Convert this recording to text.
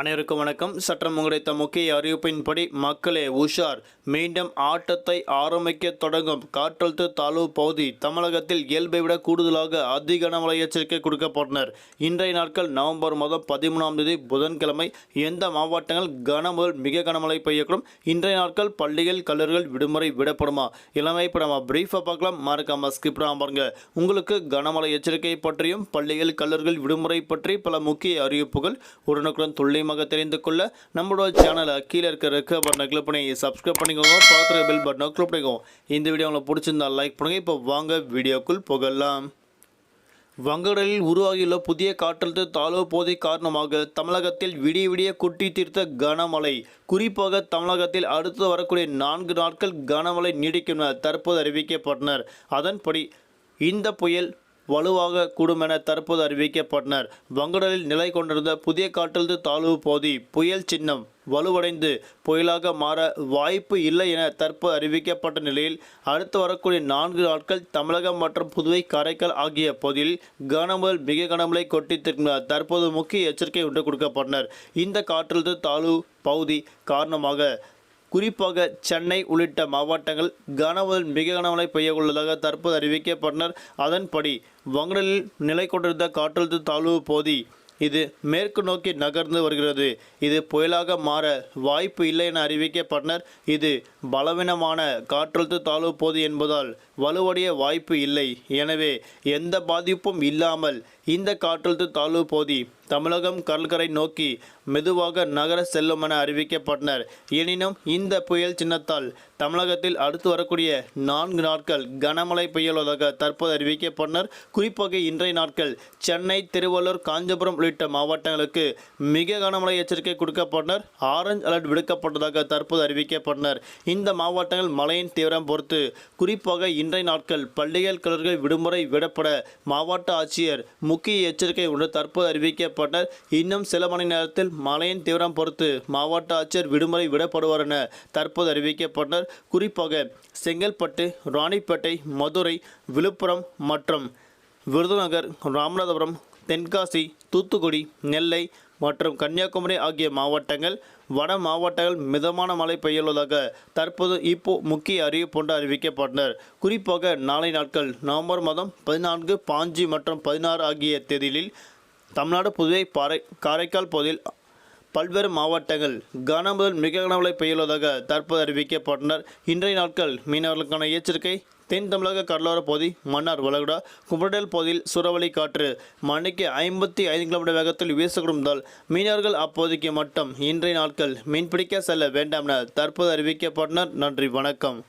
அனைவருக்கும் வணக்கம். சற்றம் கிடைத்த முக்கிய அறிவிப்பின்படி மக்களே உஷார். மீண்டும் ஆட்டத்தை ஆரம்பிக்க தொடங்கும் காற்றழுத்த தாழ்வு பகுதி தமிழகத்தில் இயல்பை விட கூடுதலாக அதிக கனமழை எச்சரிக்கை கொடுக்கப்பட்டனர். இன்றைய நாட்கள் நவம்பர் மாதம் பதிமூணாம் தேதி புதன்கிழமை எந்த மாவட்டங்கள் கன முதல் மிக கனமழை பெய்யக்கூடும்? இன்றைய நாட்கள் பள்ளிகள் கல்லூரிகள் விடுமுறை விடப்படுமா? இளமை இப்போ நம்ம பிரீஃபாக பார்க்கலாம். மறக்காம ஸ்கிப் பாருங்க. உங்களுக்கு கனமழை எச்சரிக்கை பற்றியும் பள்ளிகள் கல்லூரிகள் விடுமுறை பற்றி பல முக்கிய அறிவிப்புகள் உடனுக்குடன் துல்லியமாக தெரிந்து கொள்ள நம்மளோட சேனலை கீழே இருக்க ரெக்க பட்டனை கிளிக் பண்ணி சப்ஸ்கிரைப் பண்ணிக்கோங்க. பார்க்குற பில் பட்டனை கிளிக் பண்ணிக்கோங்க. இந்த வீடியோ உங்களுக்கு பிடிச்சிருந்தா லைக் பண்ணுங்கள் இப்போ வாங்க வீடியோக்குள் புகழலாம் வங்கடலில் உருவாகியுள்ள புதிய காற்றழுத்த தாழ்வு போதை காரணமாக தமிழகத்தில் விடிய விடிய குட்டி தீர்த்த கனமழை. குறிப்பாக தமிழகத்தில் அடுத்து வரக்கூடிய நான்கு நாட்கள் கனமழை நீடிக்கும் என தற்போது அறிவிக்கப்பட்டனர். அதன்படி இந்த புயல் வலுவாக கூடும் என தற்போது அறிவிக்கப்பட்டனர். வங்கடலில் நிலை கொண்டிருந்த புதிய காற்றழுத்த தாழ்வு பகுதி புயல் சின்னம் வலுவடைந்து புயலாக மாற வாய்ப்பு இல்லை என தற்போது அறிவிக்கப்பட்ட நிலையில் அடுத்து வரக்கூடிய நான்கு நாட்கள் தமிழகம் மற்றும் புதுவை காரைக்கால் ஆகிய பகுதியில் கனமுதல் மிக கனமழை கொட்டி திரும்பினார் தற்போது முக்கிய எச்சரிக்கை ஒன்று கொடுக்கப்பட்டனர். இந்த காற்றழுத்த தாழ்வு பகுதி காரணமாக குறிப்பாக சென்னை உள்ளிட்ட மாவட்டங்கள் கனமுதல் மிக கனமழை பெய்யவுள்ளதாக தற்போது அறிவிக்கப்பட்டனர். அதன்படி வங்கடலில் நிலை கொண்டிருந்த காற்றழுத்த தாழ்வு போதி இது மேற்கு நோக்கி நகர்ந்து வருகிறது. இது புயலாக மாற வாய்ப்பு இல்லை என அறிவிக்கப்பட்டனர். இது பலவீனமான காற்றழுத்த தாழ்வு போது என்பதால் வலுவடைய வாய்ப்பு இல்லை. எனவே எந்த பாதிப்பும் இல்லாமல் இந்த காற்றழுத்த தாழ்வு போதி தமிழகம் கடற்கரை நோக்கி மெதுவாக நகர செல்லும் என அறிவிக்கப்பட்டனர். எனினும் இந்த புயல் சின்னத்தால் தமிழகத்தில் அடுத்து வரக்கூடிய நான்கு நாட்கள் கனமழை பெய்யுள்ளதாக தற்போது அறிவிக்கப்பட்டனர். குறிப்பாக இன்றைய நாட்கள் சென்னை திருவள்ளூர் காஞ்சிபுரம் உள்ளிட்ட மாவட்டங்களுக்கு மிக கனமழை எச்சரிக்கை கொடுக்கப்பட்டனர். ஆரஞ்சு அலர்ட் விடுக்கப்பட்டதாக தற்போது அறிவிக்கப்பட்டனர். இந்த மாவட்டங்கள் மழையின் தீவிரம் பொறுத்து குறிப்பாக இன்றைய நாட்கள் பள்ளிகள் கல்லூரிகள் விடுமுறை விடப்பட மாவட்ட ஆட்சியர் முக்கிய எச்சரிக்கை ஒன்று தற்போது அறிவிக்கப்பட்ட அறிவிக்கப்பட்டனர் இன்னும் சில மணி நேரத்தில் மழையின் தீவிரம் பொறுத்து மாவட்ட ஆட்சியர் விடுமுறை விடப்படுவார் என தற்போது அறிவிக்கப்பட்டனர் குறிப்பாக செங்கல்பட்டு ராணிப்பேட்டை மதுரை விழுப்புரம் மற்றும் விருதுநகர் ராமநாதபுரம் தென்காசி தூத்துக்குடி நெல்லை மற்றும் கன்னியாகுமரி ஆகிய மாவட்டங்கள் வட மாவட்டங்கள் மிதமான மழை பெய்யுள்ளதாக தற்போது இப்போ முக்கிய அறிவிப்பு ஒன்று அறிவிக்கப்பட்டனர். குறிப்பாக நாளை நாட்கள் நவம்பர் மாதம் பதினான்கு பாஞ்சு மற்றும் பதினாறு ஆகிய தேதிகளில் தமிழ்நாடு புதுவை பாறை காரைக்கால் பகுதியில் பல்வேறு மாவட்டங்கள் கன முதல் மிக கனமழை பெய்யுள்ளதாக தற்போது அறிவிக்கப்பட்டனர். இன்றைய நாட்கள் மீனவர்களுக்கான எச்சரிக்கை. தென் தமிழக கடலோர பகுதி மன்னார் வளைகுடா குமரடல் பகுதியில் சூறாவளி காற்று மணிக்கு ஐம்பத்தி ஐந்து கிலோமீட்டர் வேகத்தில் வீசக்கூடும்தால் மீனவர்கள் அப்போதைக்கு மட்டும் இன்றைய நாட்கள் மீன்பிடிக்க செல்ல வேண்டாம் என தற்போது அறிவிக்கப்பட்டனர். நன்றி வணக்கம்.